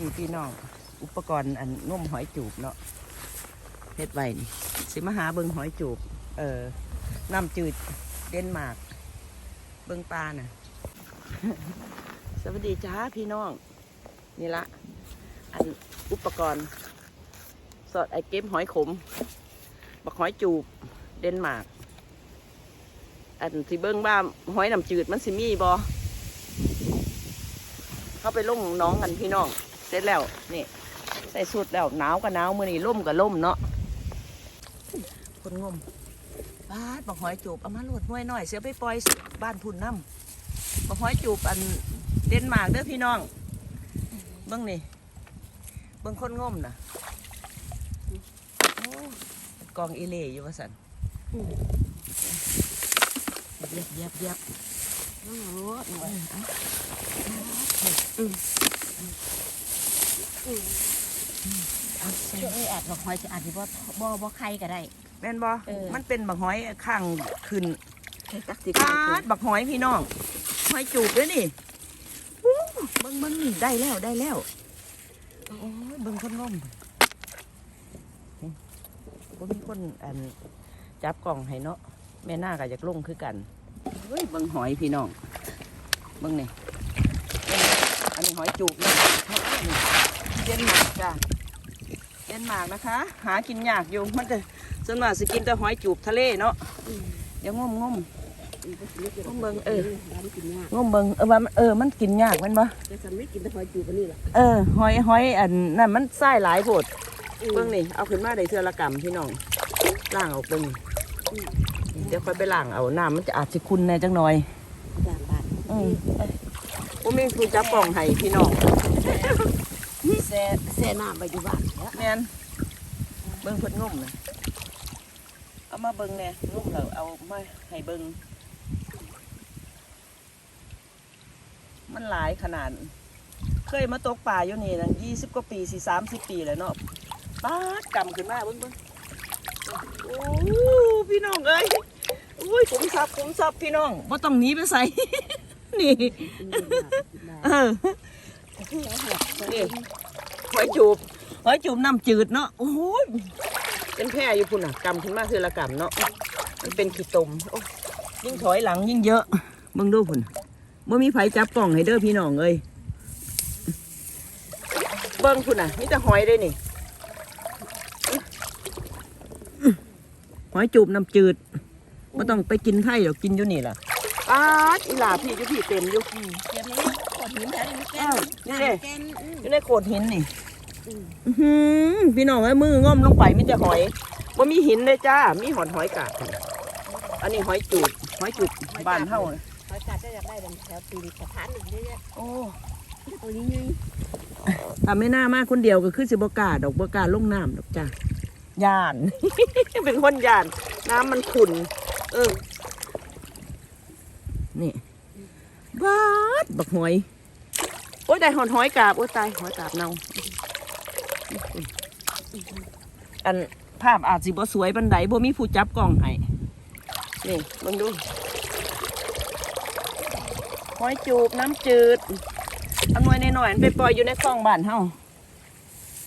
นี่พี่น้อง อุปกรณ์อันนุ่มหอยจูบเนาะเฮ็ดไว้นี่สิมาหาเบิงหอยจูบ เออน้ำจืดเดนมาร์กเบิงปลาน่ะ สวัสดีจ้าพี่น้อง นี่ละ อันอุปกรณ์ สอดไอเก็บหอยขม บักหอยจูบเดนมาร์กอันที่เบิ้งบ้าหอยน้ำจืดมันสิมีบอเข้าไปล่มน้องกันพี่น้อง เสร็จแล้วนี่ ใส่สุดแล้วหนาวก็หนาวมือนี่ล่มก็ล่มเนาะคนงมบ้านบักหอยจูบเอามาโหลดหน่วยหน่อยเสียไปปล่อยบ้านพุ่นน้ำบักหอยจูบอันเดนมาร์กเด้อพี่น้องเบิ้งนี่เบิ้งคนงมนะกองอีเล่อยู่ว่าสันเย็บเย็บเย็บโอ้โหหน่วย เอาใส่ ช่วยอาจ บอกหอยจะอาจจะบ่บ่บ่ไข่ก็ได้ แม่นบ่เออ มันเป็นบักหอยข้างขึ้นจักสิปาดบักหอยพี่น้องหอยจูบด้วยนี่อู้เบิ่งเบิ่งนี่ได้แล้วได้แล้วโอ้ยเบิ่งคนงมบ่มีคนอันจับกล่องให้เนาะแม่หน้าก็อยากลงคือกันเฮ้ยเบิ่งหอยพี่น้องเบิ่งนี่อันนี้หอยจูบนะนี่เดนมาร์กจ้ะ เดนมาร์กนะคะ หากินยากอยู่มันจะส่วนมากสิกินแต่หอยจูบทะเลเนาะเดี๋ยวงมงมงมเบิ่งเออร้านกินยากงมเบิงเออว่ามันเออมันกินยากแมันบ่แต่ฉันไม่กินแต่หอยจูบอันนี้แหละเออหอยหอยอันนั่นมันไส้หลายโพดเบิ่งนี่เอาขึ้นมาได้เทือละกำพี่น้องล้างออกเบิ่งเดี๋ยวค่อยไปล้างเอาน้ำมันจะอาจจะขุ่นแหน่จังหน่อยจานบาทอืมผมมีผู้จับกล่องให้พี่น้อง แซ่แซ่น้ำไปอยู่บ้านแล้วแม่นเบิ่งเพิ่นงมนะเอามาเบิ่งแหน่งมแล้วเอามาให้เบิ่งมันหลายขนาด เคยมาตกป่าอยู่นี่นั่นยี่สิบกว่าปีสี่สามสิบปีแล้วเนาะป้าดกำขึ้นมาเบิ่งเบิ่งโอ้พี่น้องเอ้ยโอ้ยขุมทรัพย์ขุมทรัพย์พี่น้องว่าต้องหนีไปใส่ นี่ เออนี่ หอยจูบหอยจูบน้ำจืดเนาะโอ้โหเป็นแพร่อยู่พุ่นอะกำขึ้นมาคือละกำเนาะมันเป็นขี้ตมโอ้ยิ่งถอยหลังยิ่งเยอะเบิ่งดูพุ่นเมื่อมีไผจับกล่องให้เด้อพี่น้องเอ้ยเบิ่งพุ่นอะนี่แต่หอยได้นี่หอยจูบน้ำจืดไม่ต้องไปกินไข่หรอกกินอยู่นี่ล่ะป้าดอีหลาพี่อยู่พี่เต็มอยู่เก็บนี้ ขวดหินแถวนี้แก้อ้าวนี่เด้แก้มอยู่ในโขดหินนี่อื้อหือพี่น้องไอ้ยมือง่อมลงไปมีแต่หอยว่ามีหินเลยจ้า มีหอนหอยกาดอันนี้หอยจูบหอยจูบบ้านเฮาน่ะหอยกาดจะอยากได้ดังแถวตีนสะพานหนึ่งเยอะโอ้ๆตัวนี้ยังทำไม่น่ามากคนเดียวก็คือสิบกล้าดอกบกล้าลงน้ำดอกจ้าย่าน เป็นคนย่าน น้ำมันขุ่น เออ นี่ บาดบักหอย โอ้ยได้หอนหอยกาบ โอ้ยตายหอยกาบเน่าอันภาพอาจสิบ่สวยบันไดบ่มีผู้จับกล้องให้นี่เบิ่งดูหอยจูบน้ำจืดเอาหน่วยหน่อยอันไปปล่อยอยู่ในคลองบ้านเฮา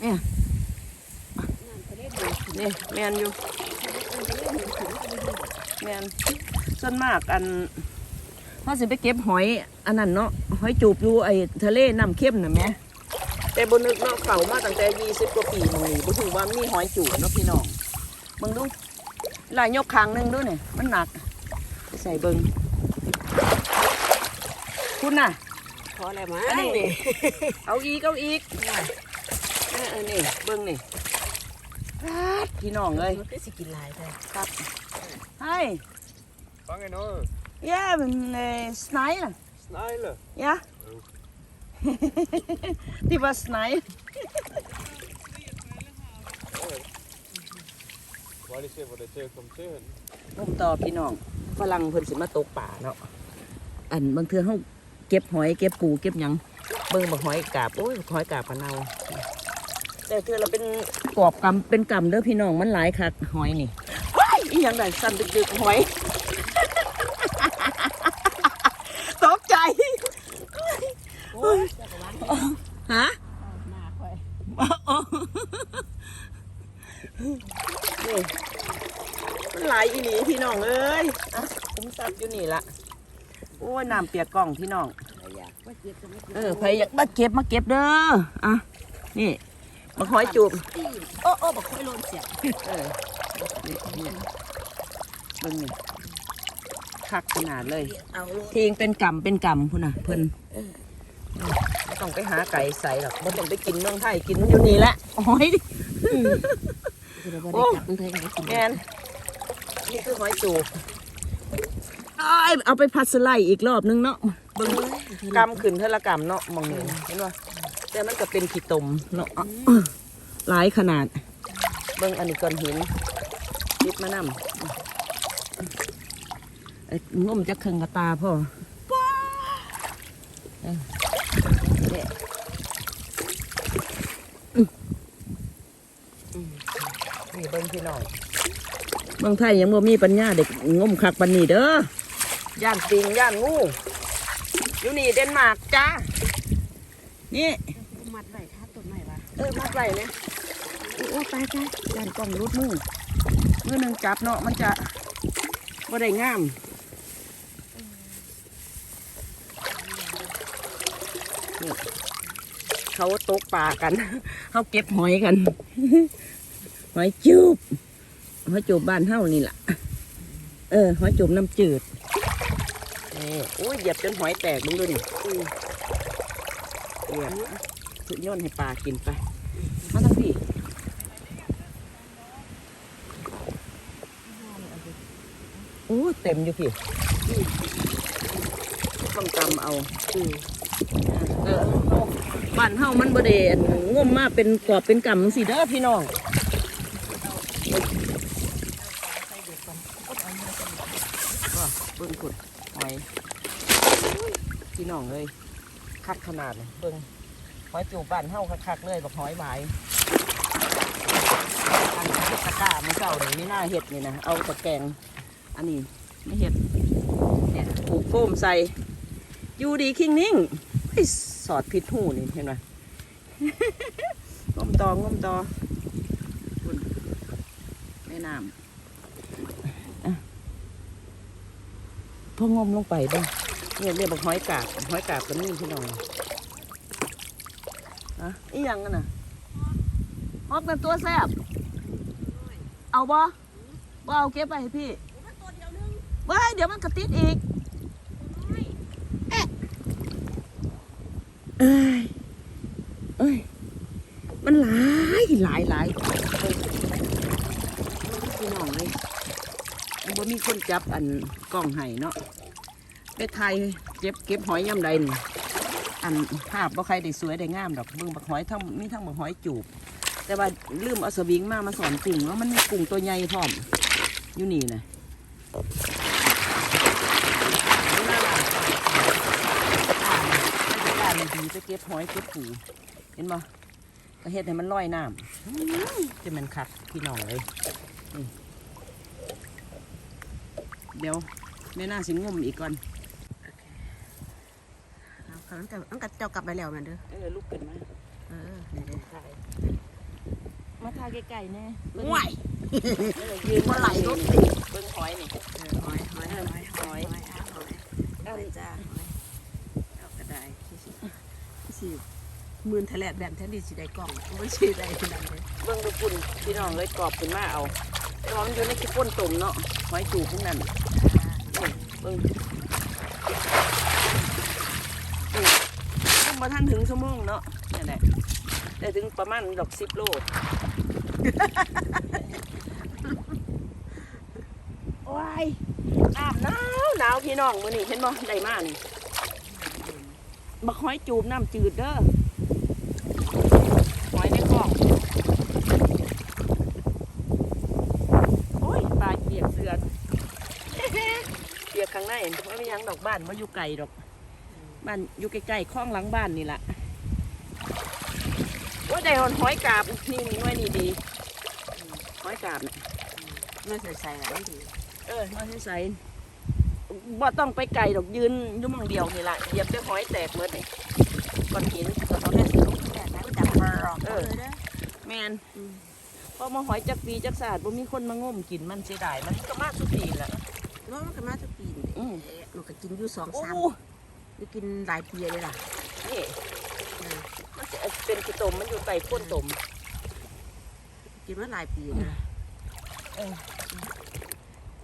เนี่ยนี่แมนอยู่แมนส่วนมากอัน เขาสิไปเก็บหอยอันนั้นเนาะหอยจูบอยู่ไอ้ทะเลน้ำเข้มน่ะแหม่แต่บนึกเนาะเก่ามาตั้งแต่ยี่สิบกว่าปีมานี่บ่ถึงว่ามีหอยจูบเนาะพี่น้องเบิ่งดูลายยกคางหนึงดูเนี่ยมันหนักไปใส่เบิ่งคุณน่ะพอแล้วมั้อันนี้ยนี่เอาอีกเอาอีกเออเออนี่เบิ่งนี่ปาดพี่น้องเอ้ยมันก็สิกินหลายเลยครับ Hi Vangen hoor. Ja, men uh, sneglen. Snijlen. Ja. Die was sneglen. Waar is even dat je komt tegen? งมต่อพี่น้องฝรั่งเพิ่นสิมาตกป่าเนาะ อันบางเทื่อเฮาเก็บหอยเก็บปูเก็บหยังเบิ่งบักหอยกาบโอ้ยบักหอยกาบปะเนาแต่เทื่อเราเป็นกอบกำเป็นกำเด้อพี่น้องมันหลายคักหอยนี่ว้ายอีหยังได้สั่นดึกๆหอย ตกใจ โอ้ยจะกระวาน ฮะ น้ อีหลีพี่น้องเอ้ยอะคุ้ม ซับอยู่นี่ละโอ้ยน้ำเปียกกล่องพี่น้องอยากมาเก็บก็มาเก็บเออใครอยากมาเก็บมาเก็บเด้ออะนี่มาหอยจูบโอ้โอ้บอกค่อยโลนเสียเออนี่นี่เบิ่งนี่คักขนาดเลยเอาโลนทีงเป็นกำเป็นกำพุ่นน่ะเพิ่นไม่ต้องไปหาไก่ใส่หรอกไม่ต้องไปกินเมืองไทยกินอยู่นี่แหละหอยดิคือเราบ่ได้จับมันเทงได้กินแมนนี่คือหอยจูบอ้าย เอาไปพัดสไลด์อีกรอบนึงเนาะเบิ่งกำขึ้นเทอละกำเนาะมองนี่เห็นว่าแต่มันก็เป็นขี้ตมเนาะหลายขนาด เบิ่งอันนี้ก้อนหินติดมานำไอ้งมจะเคืองกระตาพ่อเออเนี่ยอืมอืมนี่เบิ่งพี่น้องเมืองไทยยังบ่มีปัญญาเด็กงมคักปันนี้เด้อ ย่านปิงย่านงูอยู่นี่เดนมาร์กจ้า นี่ มัดไว้ท่าต้นไม้วะเออมาใส่เนี่ยโอ้ตายตายย่านกล้องรุดมือมือหนึ่งจับเนาะมันจะบ่ได้งามนี่เขาตกปลากัน เขาเก็บหอยกัน หอยจูบหอยจูบบ้านเฮ้านี่แหละเออหอยจูบน้ำจืด นี่อุ้ยเหยียบจนหอยแตกมึงดูนี่เหยียบสุดยอดให้ปลากินไปมาทั้งพี่โอ้เต็มอยู่พี่ต้องจำเอาเออบ้านเฮามันบ่ได้อันงมมากเป็นกอบเป็นกำสิเด้อพี่น้องเบิ้งขุด อยพี่น้องเลยคักขนาดเลยเบิ้งหอยจูบบ้านเฮาคักๆเลยบักหอยหวายอันนี้ตะกร้ามันเก่าเลยนี่น่าเห็ดนี่นะเอาตะแกงอันนี้ไม่เห็ดเนี่ยปลูกโฟมใส่อยู่ดีคิงนิ่งไอ้สอดพิษหูนี่เห็นไหมงมตองมตอแม่น้ำ พองมลงไปเบ้างเนี่ยเรียกบอกหอยกาบหอยกาบกับนี่พี่น้องอะอีหยังกันน่ะฮอกเป็นตัวแซบเอาบ่บ่เอาเก็บไปให้พี่เว้ยเดี๋ยวมันกระติดอีกเอ๊ะเอ้ยเอ้ยมันหลายหลายหลายพี่น้องเลย บ่ มีคนจับอันกล้องไห้เนาะไปไทยเก็บเก็บหอยย่ำใดอันภาพบ่ใครได้สวยได้งามดอกเบิ่งบักหอยทั้งมีทั้งบักหอยจูบ แต่ว่าลืมเอาสวิงมามาสอนกุ้งว่ามันมีกุ้งตัวใหญ่พร้อมอยู่นี่นะการมันดีไปเก็บหอยเก็บปูเห็นบ่ก็เฮ็ดให้มันลอยน้ำจะมันคักพี่น้องเลย เดี๋ยวแม่น่าสิงมอีกก่อนเอาค่ะมันกับมันกับเจ้ากลับไปแล้วแมันเด้อเออลูกเกิดมาเออนี่เด้อถ่ายมาทาไก่ๆแน่เบิ่งห่วยเออยืนบ่ไหลรถติดเบิ่งหอยนี่เออหอยหอยหอยหอยหอยอะหอยเอาเลยจ้าหอยเอากระดาษที่สิที่สิหมื่นทะเลแบบแทนที่สิได้กล่องมันสิได้ขนาดนี้เบิ่งดูปุ่นพี่น้องเลยกรอบขึ้นมาเอาเพราะมันอยู่ในขี้ป่นตุ่มเนาะหอยจูบพวกนั้น บิ้งมาท่านถึงชั่วโมงเนาะนี่แหละได้ถึงประมาณดอกสิบโลโอ้ยน้ำหนาวหนาวพี่น้องมื้อนี้เห็นบ่ได้มานี่บักหอยจูบน้ำจืดเด้อหอยในคลองโอ้ยปลาเปียกเสือน เปียกข้างใน ไม่มีหยังดอกบ้านมาอยู่ไกลดอก บ้านอยู่ใกล้ๆคลองหลังบ้านนี่แหละว่าได้หอนหอยกาบนี่นี่หน่วยนี่ดีหอยกาบน่ะไม่ใส่ใส่แล้วดีเออน้อยใสๆบ่ต้องไปไกลดอกยืนอยุ่หมองเดียวนี่แหละเหยียบจะหอยแตกเมื่อนี่ก้อนหินก็ต้องได้สิแต่แล้วจับรอกเออเด้อแมนพอมาหอยจักปีจักศาสตร์บ่มีคนมางมกินมันเสียดายมันก็มาทุกปีแหละแล้วมันก็มาทุกปี นี่อืมมันก็กินอยู่สองโอ้สามนี่กินหลายปีเลยล่ะนี่เออมันจะเป็นกี่ตมมันอยู่ใต้ก้นตมกินมาหลายปีนะเออ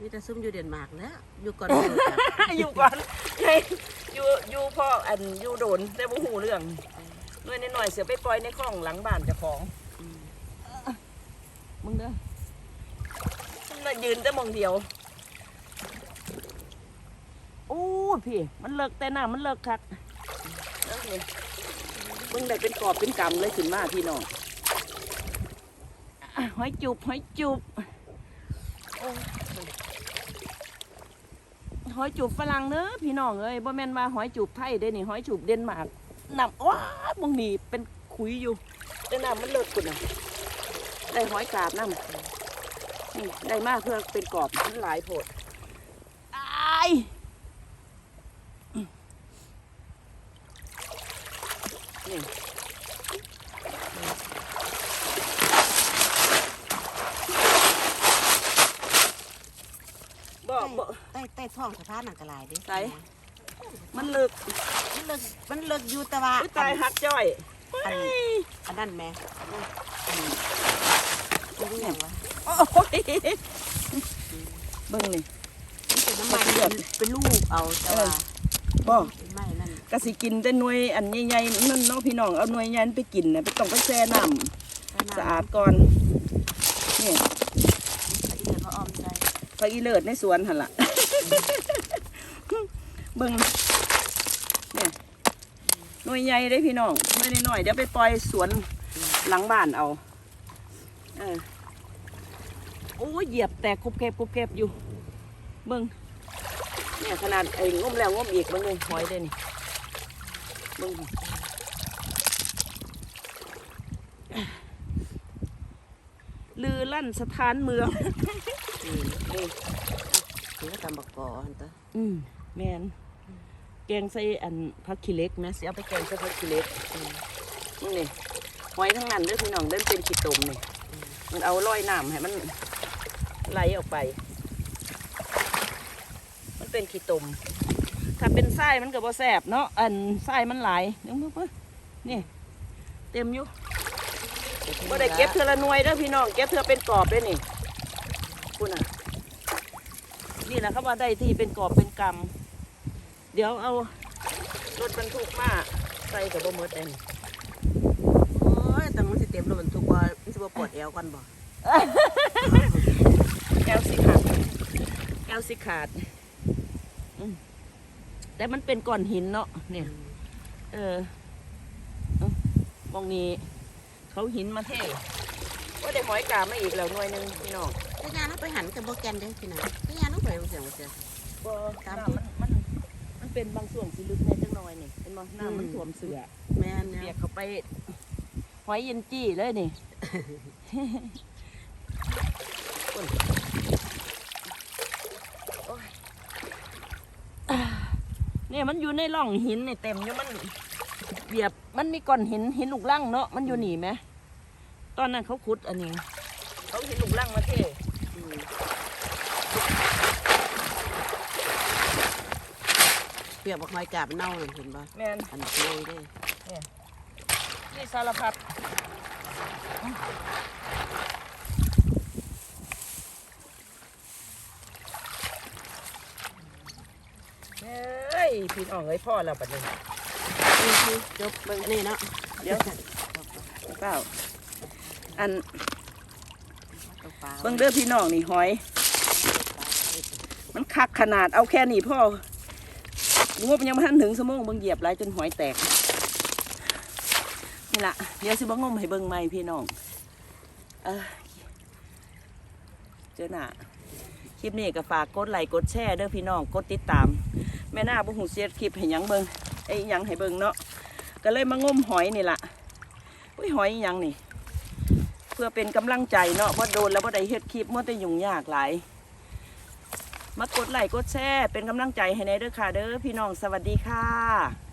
มีแต่ซุ่มอยู่เดนมาร์กแล้วอยู่ก่อนอยู่จ้ะอยู่ก่อนเฮ้ยอยู่อยู่พ่ออันอยู่โดนแต่บ่หูเรื่องหน่อยหน่อยๆเสียไปปล่อยในคลองหลังบ้านเจ้าของอืมมึงเด้อมันน่ะยืนแต่มองเดียวโอ้ย พี่ มันเลิกแต่น้ามันเลิกคักเลิกนี่มึงได้เป็นกอบเป็นกำเลยขึ้นมาพี่น้องอะหอยจุบหอยจุบโอ้ยหอยจูบฝรั่งเนอะพี่น้องเอ้ยบ่แม่นว่าหอยจูบไทยเด้นี่หอยจูบเดนมาร์กน้ำว้าบมึงนี่เป็นขุยอยู่แต่น้ำมันเลิกคุณน่ะได้หอยกาบน้ำนี่ได้มากเพื่อเป็นกรอบมันหลายโพดอาย นี่บ่บ่ใต้ใต้ท้องสะพานนั่นก็หลายเด้ไสมันเลิกมันเลิกมันเลิกอยู่แต่ว่าอุ้ยตายหักจ้อยอันเฮ้ยอันนั้นแม่อันนี้อันนี้อย่างวะโอ้ยเบิ่งนี่มันเป็นน้ำมันเป็นเป็นลูกเอาแต่ว่าบ่เป็นไม้นั่น กะสิกินแต่หน่วยอันใหญ่ๆนั่นเนาะพี่น้องเอาหน่วยใหญ่นั้นไปกินนะไปต้องไปแช่น้ำสะอาดก่อนนี่เดี๋ยวเขาออมใจไปอีเลิศในสวนหั่นล่ะเบิ่งเนี่ยหน่วยใหญ่ได้พี่น้องหน่วยน้อยๆเดี๋ยวไปปล่อยสวนหลังบ้านเอาเออโอ้ยเหยียบแตกกรุบแกบกรุบแกบอยู่เบิ่งเนี่ยขนาดไอ้งมแล้วงมอีกเบิ่งเลยหอยเด้นี่เบิ่งลือลั่นสถานเมืองนี่นี่ก็ตำบักกออันตัวอืมแมนแกงใส่อันผักขี้เล็กนะสิเอาไปแกงใส่ผักขี้เล็กนี่หอยทั้งนั้นเด้อพี่น้องเดินเป็นขี้ตมนี่มันเอาลอยน้ำให้มันไหลออกไป มันเป็นขี้ตม ถ้าเป็นไส้มันก็บ่แสบเนาะอันไส้มันหลายเดี๋ยวมึงเพิ่นนี่เต็มอยู่บ่ได้เก็บเทือละหน่วยเด้อพี่น้องเก็บเทือเป็นกรอบเด้อนี่คุณอะนี่แหละเขาว่าได้ที่เป็นกอบเป็นกำเดี๋ยวเอารถบรรทุกมาใส่กับบ่หมดเองโอ้ยแต่มันสิเต็มรถบรรทุกว่ามันสิบ่ปวดแอวก่อนบ่แก้วสิขาดแก้วสิขาดอืม แต่มันเป็นก้อนหินเนาะเนี่ย เออเอ้ามองนี้ เขาหินมาเทว่าได้หอยกามาอีกแล้วหน่วยหนึงพี่น้องถ้ายาเราไปหันกับโบแกนเด้อพี่น้องถ้ายาเราไปมันเสียงมันเสียงบ่ตามน้ำมันมันมันเป็นบางส่วนสิลึกแน่จังหน่อยนี่เป็นบ่น้ำมันอืมท่วมเสือแม่นเบีเนี่ยยกเข้าไปหอยเย็นจี้เลยนี่อุ่นโอ้ยอ่า เนี่ยมันอยู่ในร่องหินนี่เต็มอยู่มันเบียบมันมีก้อนหินหินลูกลังเนาะมันอยู่หนีไหมตอนนั้นเขาขุดอันนี้เขาเห็นลูกลังมาเท่อืมเปรียบบอกหอยกาบเน่าเลยเห็นป่ะแม่นอันเดียวเด้นี่สารพัดเฮ้ย พี่น้องเอ้ยพ่อแล้วบัดนี้นี่คือจบเบิ่งนี่เนาะเดี๋ยวเปล่าอันตกปลาเบิ่งเด้อพี่น้องนี่หอย มันคักขนาดเอาแค่นี้พ่องบยังไม่ทันถึงสมองเบิ่งเหยียบหลายจนหอยแตกนี่ล่ะเดี๋ยวสิบ่งมให้เบิ่งใหม่พี่น้องเออเจอหน้าคลิปนี้ก็ฝากกดไลค์กดแชร์เด้อพี่น้องกดติดตาม แม่หน้าบุหูเสียคลิปให้ยังเบิงไอ้ยังให้เบิงเนาะก็เลยมางมหอยนี่ล่ะอุ้ยหอยยังนี่ เพื่อเป็นกำลังใจเนาะว่าโดนแล้วว่าได้เฮ็ดคลิปมัวแต่ยุ่งยากหลายมากดไลค์กดแชร์เป็นกำลังใจให้ในเด้อค่ะเด้อพี่น้องสวัสดีค่ะ